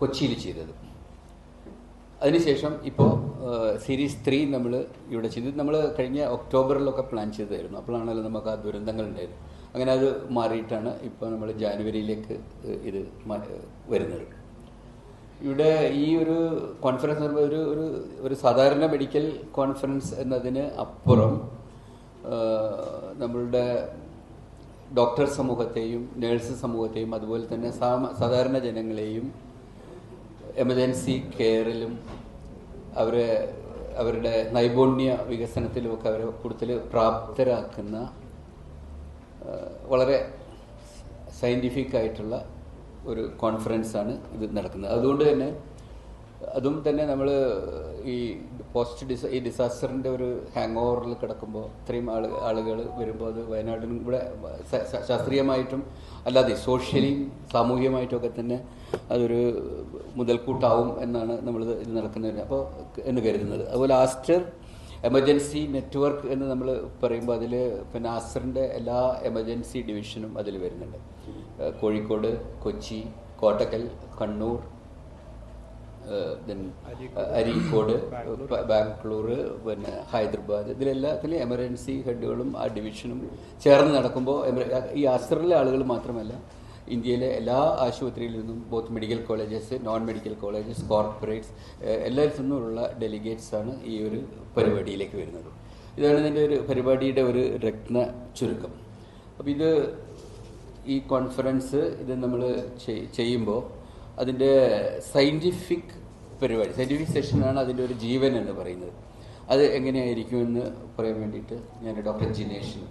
കൊച്ചിയിൽ ചെയ്തത്. അതിനുശേഷം ഇപ്പോൾ സീരീസ് ത്രീ നമ്മൾ ഇവിടെ ചെയ്തു. നമ്മൾ കഴിഞ്ഞ ഒക്ടോബറിലൊക്കെ പ്ലാൻ ചെയ്തായിരുന്നു അപ്പോഴാണല്ലോ നമുക്ക് ആ ദുരന്തങ്ങൾ ഉണ്ടായത്. അങ്ങനെ അത് മാറിയിട്ടാണ് ഇപ്പോൾ നമ്മൾ ജാനുവരിയിലേക്ക് ഇത് വരുന്നത്. ഇവിടെ ഈ ഒരു കോൺഫറൻസ് ഒരു ഒരു ഒരു സാധാരണ മെഡിക്കൽ കോൺഫറൻസ് എന്നതിന് അപ്പുറം നമ്മളുടെ ഡോക്ടർ സമൂഹത്തെയും നേഴ്സ് സമൂഹത്തെയും അതുപോലെ തന്നെ സാധാരണ ജനങ്ങളെയും എമർജൻസി കെയറിലും അവരെ അവരുടെ നൈപുണ്യ വികസനത്തിലുമൊക്കെ അവരെ കൂടുതൽ പ്രാപ്തരാക്കുന്ന വളരെ സയന്റിഫിക് ആയിട്ടുള്ള ഒരു കോൺഫറൻസാണ് ഇത് നടക്കുന്നത്. അതുകൊണ്ട് തന്നെ അതും തന്നെ നമ്മൾ ഈ പോസ്റ്റ് ഡിസ ഈ ഡിസാസ്റ്ററിന്റെ ഒരു ഹാങ് ഓവറിൽ കിടക്കുമ്പോൾ ഇത്രയും ആൾ ആളുകൾ വരുമ്പോൾ അത് വയനാടിനും ഇവിടെ ശാസ്ത്രീയമായിട്ടും അല്ലാതെ സോഷ്യലിയും സാമൂഹികമായിട്ടുമൊക്കെ തന്നെ അതൊരു മുതൽക്കൂട്ടാവും എന്നാണ് നമ്മൾ ഇത് നടക്കുന്നത് അപ്പോൾ എന്ന് കരുതുന്നത്. അതുപോലെ ആസ്റ്റർ എമർജൻസി നെറ്റ്വർക്ക് എന്ന് നമ്മൾ പറയുമ്പോൾ അതിൽ പിന്നെ ആസ്റ്ററിന്റെ എല്ലാ എമർജൻസി ഡിവിഷനും അതിൽ വരുന്നുണ്ട്. കോഴിക്കോട് കൊച്ചി കോട്ടക്കൽ കണ്ണൂർ അരീക്കോട്. ബാംഗ്ലൂർ. പിന്നെ ഹൈദരാബാദ് ഇതിലെല്ലാത്തിലും എമർജൻസി ഹെഡുകളും ആ ഡിവിഷനും ചേർന്ന് നടക്കുമ്പോൾ ഈ അസറിലെ ആളുകൾ മാത്രമല്ല ഇന്ത്യയിലെ എല്ലാ ആശുപത്രിയിൽ നിന്നും both medical colleges non medical colleges corporates എല്ലാവരിൽ നിന്നുമുള്ള ഡെലിഗേറ്റ്സ് ആണ് ഈ ഒരു പരിപാടിയിലേക്ക് വരുന്നത്. ഇതാണ് ഇതിന്റെ ഒരു പരിപാടിയുടെ ഒരു രത്ന ചുരുക്കം. അപ്പോൾ ഇത് ഈ കോൺഫറൻസ് ഇത് നമ്മൾ ചെയ്യുമ്പോൾ അതിന്റെ സയന്റിഫിക് പരിപാടി സയന്റിഫിക് സെഷനാണ് അതിന്റെ ഒരു ജീവൻ എന്ന് പറയുന്നത്. അത് എങ്ങനെയായിരിക്കുമെന്ന് പറയാൻ വേണ്ടിയിട്ട് ഞാൻ ഡോക്ടർ ജിനേഷിന്